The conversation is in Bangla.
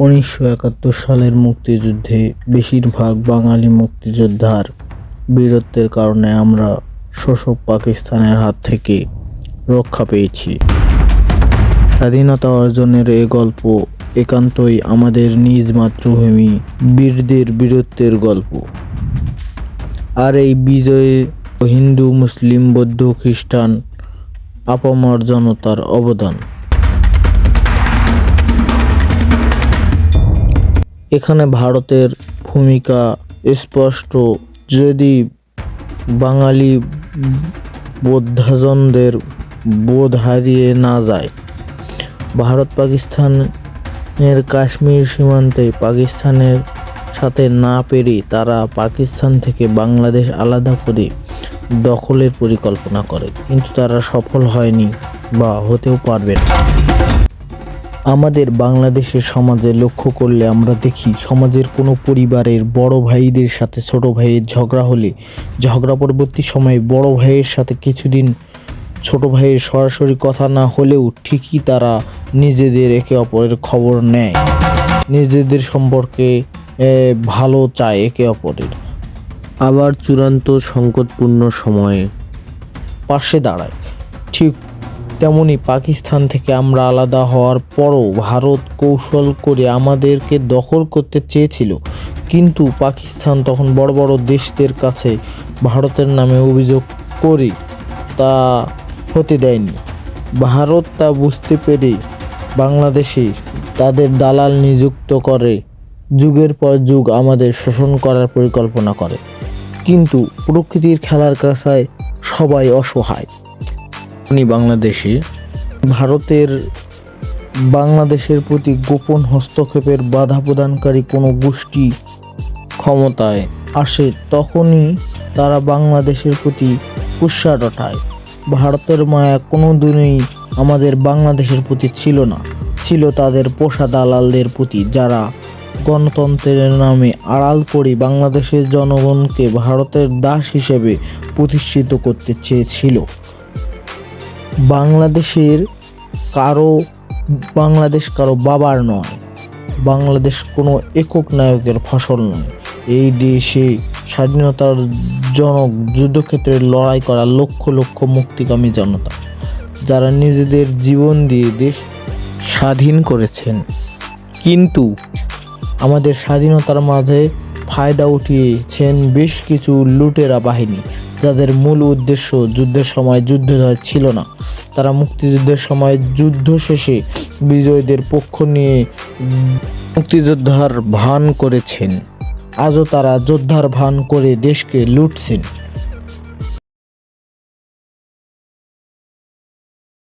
উনিশশো একাত্তর সালের মুক্তিযুদ্ধে বেশিরভাগ বাঙালি মুক্তিযোদ্ধার বীরত্বের কারণে আমরা শোষক পাকিস্তানের হাত থেকে রক্ষা পেয়েছি। স্বাধীনতা অর্জনের এ গল্প একান্তই আমাদের নিজ মাতৃভূমি বীরদের বীরত্বের গল্প। আর এই বিজয়ে হিন্দু, মুসলিম, বৌদ্ধ, খ্রিস্টান আপামর জনতার অবদান। এখানে ভারতের ভূমিকা স্পষ্ট। যদি বাঙালি বোদ্ধাজনদের বোধ হারিয়ে না যায়, ভারত পাকিস্তানের কাশ্মীর সীমান্তে পাকিস্তানের সাথে না পেরে তারা পাকিস্তান থেকে বাংলাদেশ আলাদা করে দখলের পরিকল্পনা করে। কিন্তু তারা সফল হয়নি বা হতেও পারবে না। আমাদের বাংলাদেশের সমাজে লক্ষ্য করলে আমরা দেখি, সমাজের কোনো পরিবারের বড় ভাইদের সাথে ছোট ভাইয়ের ঝগড়া হলে, ঝগড়া পরবর্তী সময়ে বড় ভাইয়ের সাথে কিছুদিন ছোট ভাইয়ের সরাসরি কথা না হলেও ঠিকই তারা নিজেদের একে অপরের খবর নেয়। নিজেদের সম্পর্কে ভালো চায় একে অপরের। আবার চূড়ান্ত সংকটপূর্ণ সময়ে পাশে দাঁড়ায়। ঠিক তেমনি পাকিস্তান থেকে আমরা আলাদা হওয়ার পরও ভারত কৌশল করে আমাদেরকে দখল করতে চেয়েছিল। কিন্তু পাকিস্তান তখন বড় বড় দেশদের কাছে ভারতের নামে অভিযোগ করে তা হতে দেয়নি। ভারত তা বুঝতে পেরে বাংলাদেশে তাদের দালাল নিযুক্ত করে। যুগের পর যুগ আমাদের শোষণ করার পরিকল্পনা করে। কিন্তু প্রকৃতির খেলার কাছায় সবাই অসহায়। উনি বাংলাদেশে? ভারতের বাংলাদেশের প্রতি গোপন হস্তক্ষেপের বাধা প্রদানকারী কোনো গোষ্ঠী ক্ষমতায় আসে তখনই তারা বাংলাদেশের প্রতি কুৎসা রটায় ভারতের মায়া কোনো দিনই আমাদের বাংলাদেশের প্রতি ছিল না। ছিল তাদের পোষা দালালদের প্রতি যারা গণতন্ত্রের নামে আড়াল করে বাংলাদেশের জনগণকে ভারতের দাস হিসেবে প্রতিষ্ঠিত করতে চেয়েছিল। বাংলাদেশের কারও, বাংলাদেশ কারও বাবার নয়। বাংলাদেশ কোনো একক নায়কের ফসল নয়। এই দেশে স্বাধীনতার জনক যুদ্ধক্ষেত্রে লড়াই করা লক্ষ লক্ষ মুক্তিকামী জনতা, যারা নিজেদের জীবন দিয়ে দেশ স্বাধীন করেছেন। কিন্তু আমাদের স্বাধীনতার মাঝে ফায়দা উঠিয়েছেন বেশ কিছু লুটেরা বাহিনী, যাদের মূল উদ্দেশ্য যুদ্ধের সময় যুদ্ধ ছিল না। তারা মুক্তিযুদ্ধের সময় যুদ্ধ শেষে বিজয়ীদের পক্ষ নিয়ে মুক্তিযোদ্ধার ভান করেছেন। আজও তারা যোদ্ধার ভান করে দেশকে লুটছেন।